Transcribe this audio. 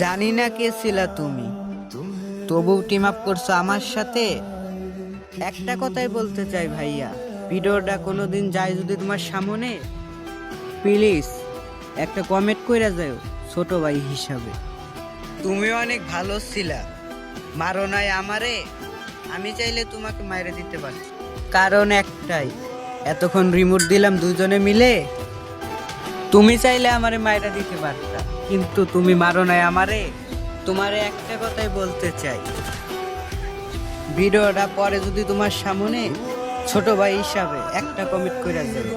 জানি না কে ছিলা তুমি। তবু টিম আপ করছ আমার সাথে? একটা কথাই বলতে চাই ভাইয়া, ভিডিওটা কোনোদিন যায় যদি তোমার সামনে? প্লিজ একটা কমেন্ট কইরা যাও, ছোট ভাই হিসাবে। তুমি অনেক ভালো ছিলা, মারো নাই আমারে, আমি চাইলে তোমাকে মাইরে দিতে পারি কারণ একটাই, এতক্ষণ রিমোট দিলাম দুজনে মিলে তুমি চাইলে আমারে মায়েরা দিতে পারতা, কিন্তু তুমি মারো নাই আমারে। তোমারে একটা কথাই বলতে চাই। ভিডিওটা পরে যদি তোমার সামনে ছোট ভাই হিসাবে একটা কমেন্ট করে যাবে